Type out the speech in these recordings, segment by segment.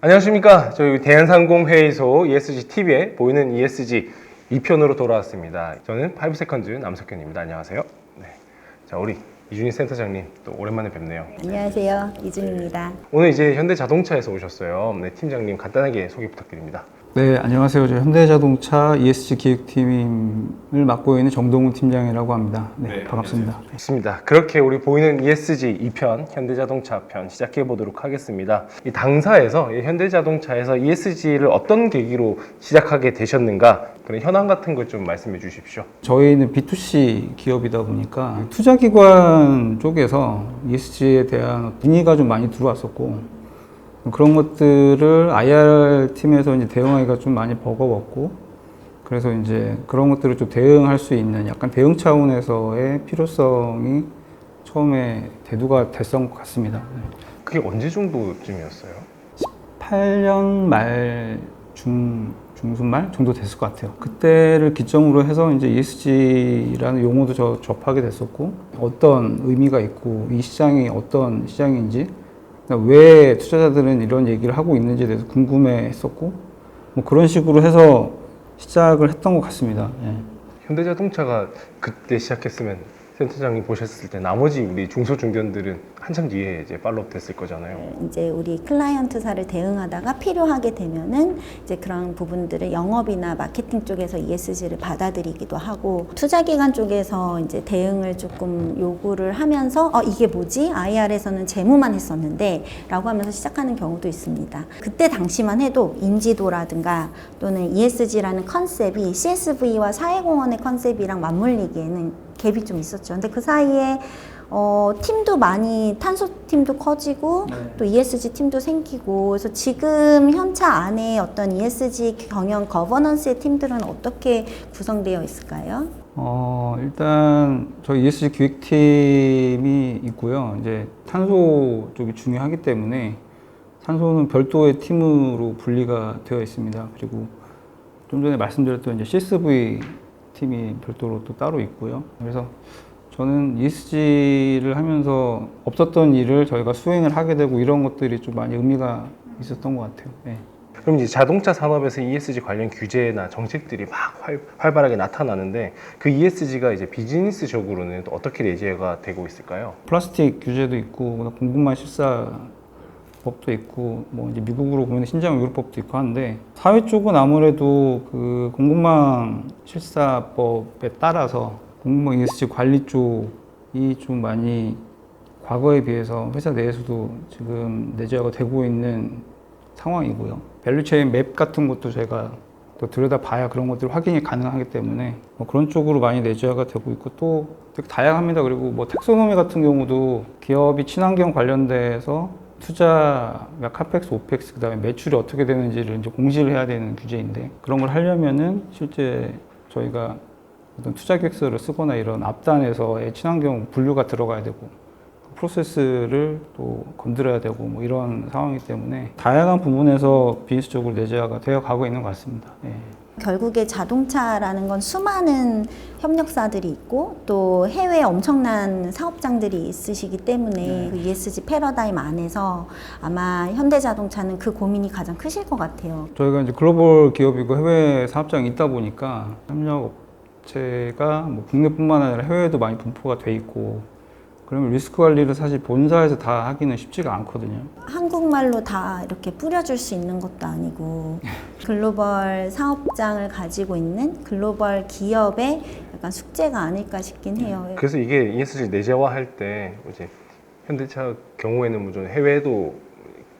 안녕하십니까. 저희 대한상공회의소 ESG TV에 보이는 ESG 2편으로 돌아왔습니다. 저는 5세컨즈 남석현입니다. 안녕하세요. 네. 자, 우리 이준희 센터장님 또 오랜만에 뵙네요. 안녕하세요. 이준입니다. 오늘 이제 현대자동차에서 오셨어요. 네, 팀장님 간단하게 소개 부탁드립니다. 네, 안녕하세요. 저 현대자동차 ESG 기획팀을 맡고 있는 정동훈 팀장이라고 합니다. 네, 반갑습니다. 좋습니다. 그렇게 우리 보이는 ESG 2편 현대자동차 편 시작해 보도록 하겠습니다. 이 당사에서 이 현대자동차에서 ESG를 어떤 계기로 시작하게 되셨는가 그런 현황 같은 걸 좀 말씀해 주십시오. 저희는 B2C 기업이다 보니까 투자기관 쪽에서 ESG에 대한 문의가 좀 많이 들어왔었고 그런 것들을 IR 팀에서 이제 대응하기가 좀 많이 버거웠고 그래서 이제 그런 것들을 좀 대응할 수 있는 약간 대응 차원에서의 필요성이 처음에 대두가 됐던 것 같습니다. 네. 그게 언제 정도쯤이었어요? 8년 말 중, 중순 말 정도 됐을 것 같아요. 그때를 기점으로 해서 이제 ESG라는 용어도 저 접하게 됐었고, 어떤 의미가 있고, 이 시장이 어떤 시장인지, 왜 투자자들은 이런 얘기를 하고 있는지에 대해서 궁금해 했었고, 뭐 그런 식으로 해서 시작을 했던 것 같습니다. 예. 현대자동차가 그때 시작했으면 센터장님 보셨을 때 나머지 우리 중소중견들은 한참 뒤에 이제 팔로업 됐을 거잖아요. 이제 우리 클라이언트사를 대응하다가 필요하게 되면은 이제 그런 부분들을 영업이나 마케팅 쪽에서 ESG를 받아들이기도 하고 투자 기관 쪽에서 이제 대응을 조금 요구를 하면서 어 이게 뭐지? IR에서는 재무만 했었는데라고 하면서 시작하는 경우도 있습니다. 그때 당시만 해도 인지도라든가 또는 ESG라는 컨셉이 CSV와 사회공헌의 컨셉이랑 맞물리기에는 갭이 좀 있었죠. 근데 그 사이에 어, 팀도 많이 탄소 팀도 커지고 또 ESG 팀도 생기고 그래서 지금 현차 안에 어떤 ESG 경영 거버넌스의 팀들은 어떻게 구성되어 있을까요? 어, 일단 저희 ESG 기획팀이 있고요. 이제 탄소 쪽이 중요하기 때문에 탄소는 별도의 팀으로 분리가 되어 있습니다. 그리고 좀 전에 말씀드렸던 이제 CSV 팀이 별도로 또 따로 있고요. 그래서 저는 ESG를 하면서 없었던 일을 저희가 수행을 하게 되고 이런 것들이 좀 많이 의미가 있었던 것 같아요. 네. 그럼 이제 자동차 산업에서 ESG 관련 규제나 정책들이 막 활, 활발하게 나타나는데 그 ESG가 이제 비즈니스적으로는 또 어떻게 내재가 되고 있을까요? 플라스틱 규제도 있고 공급망 실사 법도 있고 뭐 이제 미국으로 보면 신장 의료법도 있고 하는데 사회 쪽은 아무래도 그 공급망 실사법에 따라서 공급망 ESG 관리 쪽이 좀 많이 과거에 비해서 회사 내에서도 지금 내재가 되고 있는 상황이고요. 밸류체인 맵 같은 것도 제가 또 들여다봐야 그런 것들 확인이 가능하기 때문에 뭐 그런 쪽으로 많이 내재가 되고 있고 또 되게 다양합니다. 그리고 뭐 텍소노미 같은 경우도 기업이 친환경 관련돼서 투자, 카펙스, 오펙스, 그다음에 매출이 어떻게 되는지를 이제 공시를 해야 되는 규제인데 그런 걸 하려면은 실제 저희가 어떤 투자 계획서를 쓰거나 이런 앞단에서의 친환경 분류가 들어가야 되고 그 프로세스를 또 건드려야 되고 뭐 이런 상황이기 때문에 다양한 부분에서 비즈니스적으로 내재가 되어 가고 있는 것 같습니다. 예. 결국에 자동차라는 건 수많은 협력사들이 있고 또 해외에 엄청난 사업장들이 있으시기 때문에 그 ESG 패러다임 안에서 아마 현대자동차는 그 고민이 가장 크실 것 같아요. 저희가 이제 글로벌 기업이고 해외 사업장이 있다 보니까 협력 업체가 뭐 국내뿐만 아니라 해외에도 많이 분포가 돼 있고 그러면 리스크 관리를 사실 본사에서 다 하기는 쉽지가 않거든요. 한국말로 다 이렇게 뿌려줄 수 있는 것도 아니고 글로벌 사업장을 가지고 있는 글로벌 기업의 약간 숙제가 아닐까 싶긴 해요. 그래서 이게 ESG 내재화할 때 이제 현대차 경우에는 물론 해외도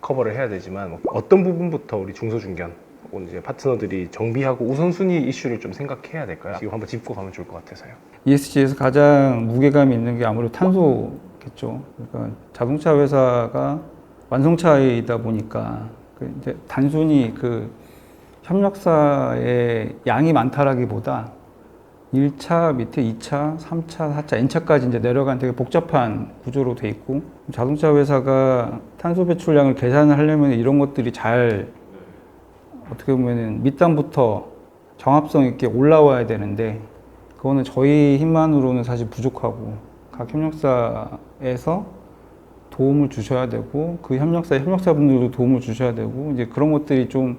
커버를 해야 되지만 뭐 어떤 부분부터 우리 중소중견 혹은 이제 파트너들이 정비하고 우선순위 이슈를 좀 생각해야 될까요? 이거 한번 짚고 가면 좋을 것 같아서요. ESG에서 가장 무게감이 있는 게 아무래도 탄소겠죠. 그러니까 자동차 회사가 완성차이다 보니까 그 이제 단순히 그 협력사의 양이 많다라기보다 1차 밑에 2차, 3차, 4차, N차까지 이제 내려간 되게 복잡한 구조로 돼 있고 자동차 회사가 탄소 배출량을 계산을 하려면 이런 것들이 잘 어떻게 보면은 밑단부터 정합성 있게 올라와야 되는데 그거는 저희 힘만으로는 사실 부족하고 각 협력사에서 도움을 주셔야 되고 그 협력사 협력사분들도 도움을 주셔야 되고 이제 그런 것들이 좀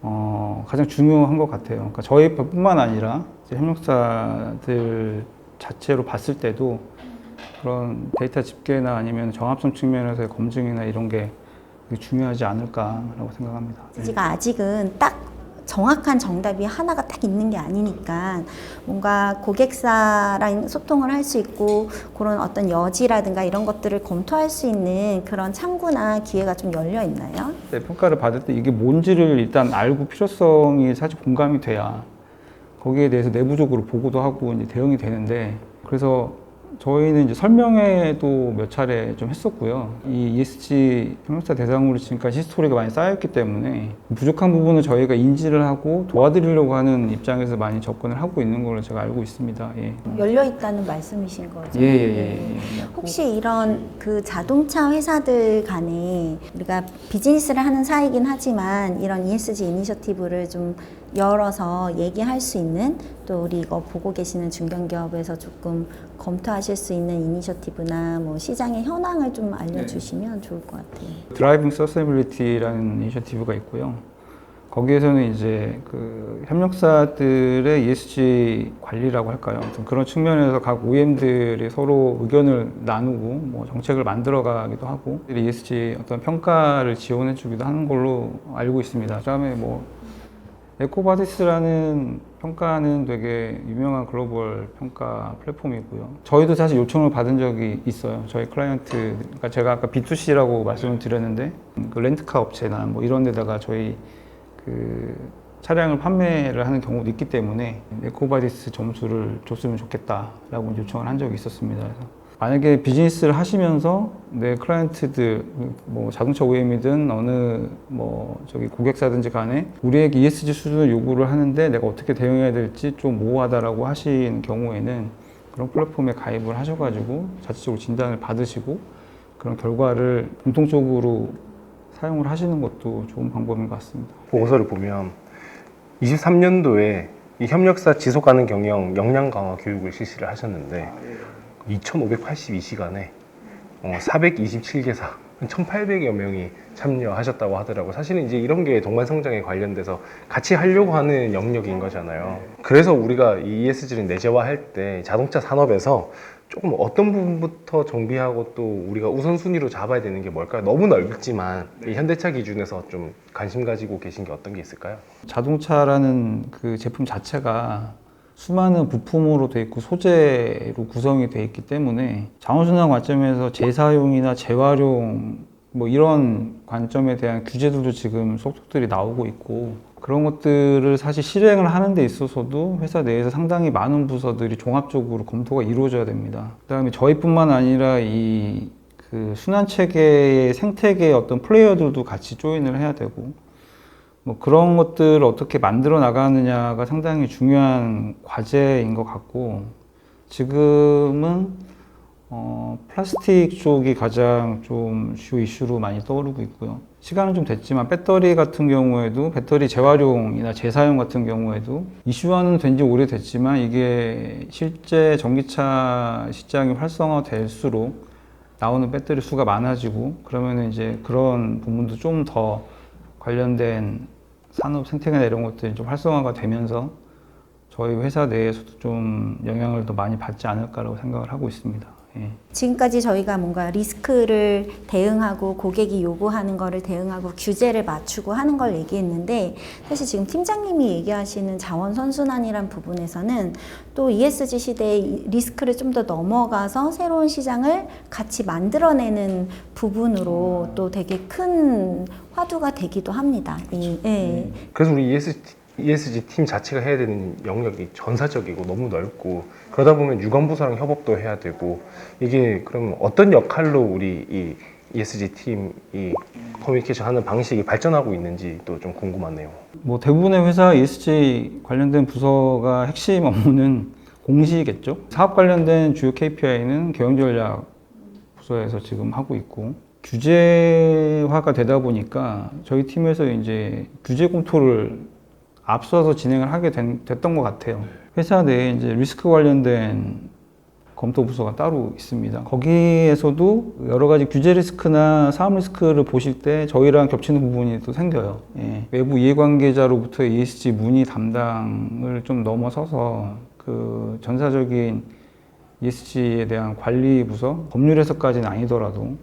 어, 가장 중요한 것 같아요. 그러니까 저희뿐만 아니라 협력사들 자체로 봤을 때도 그런 데이터 집계나 아니면 정합성 측면에서의 검증이나 이런 게 중요하지 않을까라고 생각합니다. ESG가 아직은 딱 정확한 정답이 하나가 딱 있는 게 아니니까 뭔가 고객사랑 소통을 할 수 있고 그런 어떤 여지라든가 이런 것들을 검토할 수 있는 그런 창구나 기회가 좀 열려 있나요? 네, 평가를 받을 때 이게 뭔지를 일단 알고 필요성이 사실 공감이 돼야 거기에 대해서 내부적으로 보고도 하고 이제 대응이 되는데 그래서 저희는 이제 설명회도 몇 차례 좀 했었고요. 이 ESG 협력사 대상으로 지금까지 히스토리가 많이 쌓였기 때문에 부족한 부분을 저희가 인지를 하고 도와드리려고 하는 입장에서 많이 접근을 하고 있는 걸로 제가 알고 있습니다. 예. 열려 있다는 말씀이신 거죠? 예, 예, 예, 예. 혹시 이런 그 자동차 회사들 간에 우리가 비즈니스를 하는 사이긴 하지만 이런 ESG 이니셔티브를 좀 열어서 얘기할 수 있는 또 우리 이거 보고 계시는 중견기업에서 조금 검토하실 수 있는 이니셔티브나 뭐 시장의 현황을 좀 알려주시면 좋을 것 같아요. 드라이빙 서스테이빌리티라는 이니셔티브가 있고요. 거기에서는 이제 그 협력사들의 ESG 관리라고 할까요? 아무튼 그런 측면에서 각 OEM들이 서로 의견을 나누고 뭐 정책을 만들어가기도 하고 ESG 어떤 평가를 지원해주기도 하는 걸로 알고 있습니다. 그다음에 뭐 에코바디스라는 평가는 되게 유명한 글로벌 평가 플랫폼이고요. 저희도 사실 요청을 받은 적이 있어요. 저희 클라이언트, 그러니까 제가 아까 B2C라고 말씀을 드렸는데 그 렌트카 업체나 뭐 이런 데다가 저희 그 차량을 판매를 하는 경우도 있기 때문에 에코바디스 점수를 줬으면 좋겠다라고 요청을 한 적이 있었습니다. 그래서 만약에 비즈니스를 하시면서 내 클라이언트들 뭐 자동차 OEM이든 어느 뭐 저기 고객사든지 간에 우리에게 ESG 수준을 요구를 하는데 내가 어떻게 대응해야 될지 좀 모호하다라고 하신 경우에는 그런 플랫폼에 가입을 하셔가지고 자체적으로 진단을 받으시고 그런 결과를 공통적으로 사용을 하시는 것도 좋은 방법인 것 같습니다. 보고서를 보면 23년도에 이 협력사 지속 가능 경영 역량 강화 교육을 실시를 하셨는데 2,582시간에 어, 427개사 1,800여 명이 참여하셨다고 하더라고. 사실은 이제 이런 게 동반 성장에 관련돼서 같이 하려고 하는 영역인 거잖아요. 그래서 우리가 이 ESG를 내재화할 때 자동차 산업에서 조금 어떤 부분부터 정비하고 또 우리가 우선순위로 잡아야 되는 게 뭘까요? 너무 넓지만 이 현대차 기준에서 좀 관심 가지고 계신 게 어떤 게 있을까요? 자동차라는 그 제품 자체가 수많은 부품으로 돼 있고 소재로 구성이 돼 있기 때문에 자원순환 관점에서 재사용이나 재활용 뭐 이런 관점에 대한 규제들도 지금 속속들이 나오고 있고 그런 것들을 사실 실행을 하는 데 있어서도 회사 내에서 상당히 많은 부서들이 종합적으로 검토가 이루어져야 됩니다. 그다음에 저희뿐만 아니라 이 그 순환 체계의 생태계의 어떤 플레이어들도 같이 조인을 해야 되고 뭐 그런 것들을 어떻게 만들어 나가느냐가 상당히 중요한 과제인 것 같고 지금은 어, 플라스틱 쪽이 가장 좀 주요 이슈로 많이 떠오르고 있고요. 시간은 좀 됐지만 배터리 같은 경우에도 배터리 재활용이나 재사용 같은 경우에도 이슈화는 된 지 오래됐지만 이게 실제 전기차 시장이 활성화될수록 나오는 배터리 수가 많아지고 그러면 이제 그런 부분도 좀더 관련된 산업 생태계나 이런 것들이 좀 활성화가 되면서 저희 회사 내에서도 좀 영향을 더 많이 받지 않을까라고 생각을 하고 있습니다. 예. 지금까지 저희가 뭔가 리스크를 대응하고 고객이 요구하는 거를 대응하고 규제를 맞추고 하는 걸 얘기했는데 사실 지금 팀장님이 얘기하시는 자원 선순환이란 부분에서는 또 ESG 시대의 리스크를 좀 더 넘어가서 새로운 시장을 같이 만들어내는 부분으로 또 되게 큰 화두가 되기도 합니다. 이, 예. 그래서 우리 ESG, ESG 팀 자체가 해야 되는 영역이 전사적이고 너무 넓고 그러다 보면 유관부서랑 협업도 해야 되고 이게 그러면 어떤 역할로 우리 이 ESG 팀이 커뮤니케이션 하는 방식이 발전하고 있는지 또좀 궁금하네요. 뭐 대부분의 회사 ESG 관련된 부서가 핵심 업무는 공시겠죠. 사업 관련된 주요 KPI는 경영 전략 부서에서 지금 하고 있고 규제화가 되다 보니까 저희 팀에서 이제 규제 검토를 앞서서 진행을 하게 된- 됐던 것 같아요. 회사 내에 이제 리스크 관련된 검토 부서가 따로 있습니다. 거기에서도 여러 가지 규제 리스크나 사업 리스크를 보실 때 저희랑 겹치는 부분이 또 생겨요. 예. 외부 이해관계자로부터 ESG 문의 담당을 좀 넘어서서 그 전사적인 ESG에 대한 관리 부서, 법률에서까지는 아니더라도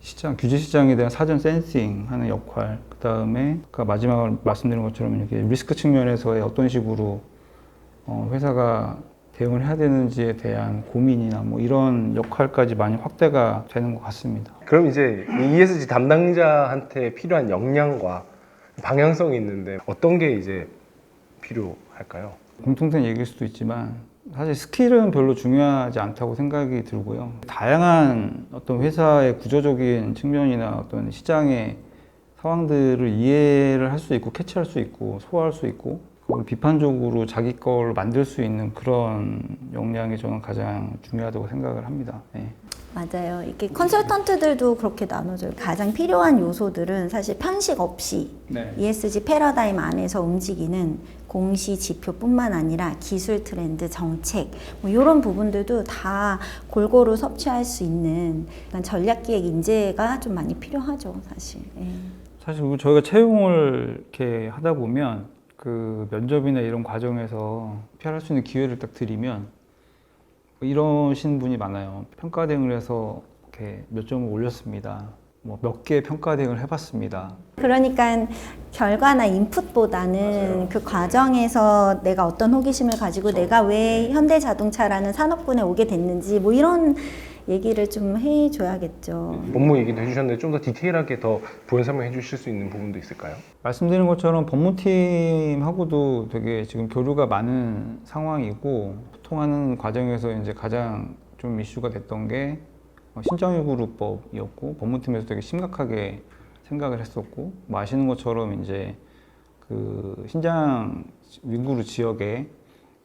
시장, 규제 시장에 대한 사전 센싱 하는 역할, 그 다음에 아까 마지막으로 말씀드린 것처럼 이렇게 리스크 측면에서의 어떤 식으로 어, 회사가 대응을 해야 되는지에 대한 고민이나 뭐 이런 역할까지 많이 확대가 되는 것 같습니다. 그럼 이제 이 ESG 담당자한테 필요한 역량과 방향성이 있는데 어떤 게 이제 필요할까요? 공통된 얘기일 수도 있지만 사실 스킬은 별로 중요하지 않다고 생각이 들고요. 다양한 어떤 회사의 구조적인 측면이나 어떤 시장의 상황들을 이해를 할 수 있고 캐치할 수 있고 소화할 수 있고 그걸 비판적으로 자기 걸 만들 수 있는 그런 역량이 저는 가장 중요하다고 생각을 합니다. 네. 맞아요. 이게 컨설턴트들도 그렇게 나눠져요. 가장 필요한 요소들은 사실 편식 없이 네. ESG 패러다임 안에서 움직이는 공시 지표뿐만 아니라 기술 트렌드, 정책 뭐 이런 부분들도 다 골고루 섭취할 수 있는 그러니까 전략 기획 인재가 좀 많이 필요하죠, 사실. 예. 사실 그리고 저희가 채용을 이렇게 하다 보면 그 면접이나 이런 과정에서 피할 수 있는 기회를 딱 드리면 이러신 분이 많아요. 평가 대응을 해서 이렇게 몇 점을 올렸습니다. 뭐 몇 개 평가 대응을 해봤습니다. 그러니까 결과나 인풋보다는 그 과정에서 내가 어떤 호기심을 가지고 내가 왜 현대자동차라는 산업군에 오게 됐는지 뭐 이런 얘기를 좀 해줘야겠죠. 업무 얘기도 해주셨는데 좀 더 디테일하게 더 부연 설명해 주실 수 있는 부분도 있을까요? 말씀드린 것처럼 법무팀하고도 되게 지금 교류가 많은 상황이고 소통하는 과정에서 이제 가장 좀 이슈가 됐던 게 어, 신정유그룹법이었고 법무팀에서 되게 심각하게 생각을 했었고 뭐 아시는 것처럼 이제 그 신장 위구르 지역에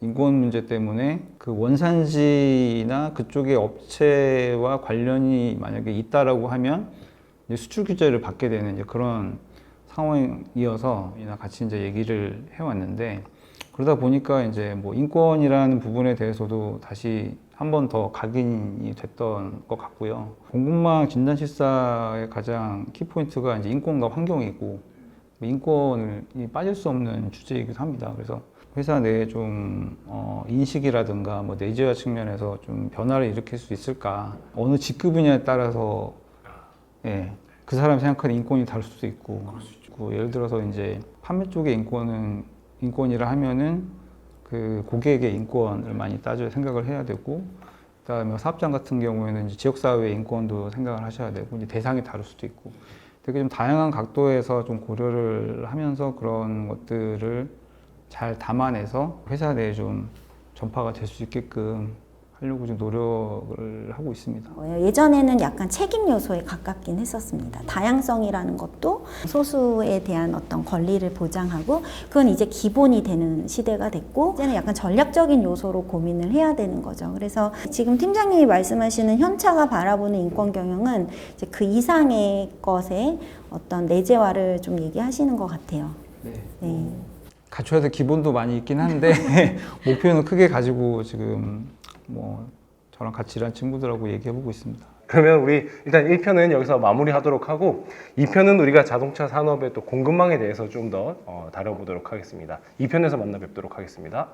인권 문제 때문에 그 원산지나 그쪽의 업체와 관련이 만약에 있다라고 하면 수출 규제를 받게 되는 이제 그런 상황이어서 이나 같이 이제 얘기를 해왔는데 그러다 보니까 이제 뭐 인권이라는 부분에 대해서도 다시 한 번 더 각인이 됐던 것 같고요. 공급망 진단 실사의 가장 키포인트가 이제 인권과 환경이고 인권이 빠질 수 없는 주제이기도 합니다. 그래서 회사 내에 좀 어, 인식이라든가 뭐 내재화 측면에서 좀 변화를 일으킬 수 있을까? 어느 직급이냐에 따라서 예, 그 사람이 생각하는 인권이 다를 수도 있고, 그 예를 들어서 이제 판매 쪽의 인권은 인권이라 하면은 그 고객의 인권을 많이 따져 생각을 해야 되고, 그다음에 사업장 같은 경우에는 이제 지역 사회의 인권도 생각을 하셔야 되고, 이제 대상이 다를 수도 있고, 되게 좀 다양한 각도에서 좀 고려를 하면서 그런 것들을 잘 담아내서 회사 내에 좀 전파가 될 수 있게끔 하려고 좀 노력을 하고 있습니다. 거예요. 예전에는 약간 책임 요소에 가깝긴 했었습니다. 다양성이라는 것도 소수에 대한 어떤 권리를 보장하고 그건 이제 기본이 되는 시대가 됐고 이제는 약간 전략적인 요소로 고민을 해야 되는 거죠. 그래서 지금 팀장님이 말씀하시는 현차가 바라보는 인권 경영은 이제 그 이상의 것에 어떤 내재화를 좀 얘기하시는 것 같아요. 네. 갖춰야 될 기본도 많이 있긴 한데 목표는 크게 가지고 지금 뭐 저랑 같이 일한 친구들하고 얘기해보고 있습니다. 그러면 우리 일단 1편은 여기서 마무리하도록 하고 2편은 우리가 자동차 산업의 또 공급망에 대해서 좀더 어, 다뤄보도록 하겠습니다. 2편에서 만나 뵙도록 하겠습니다.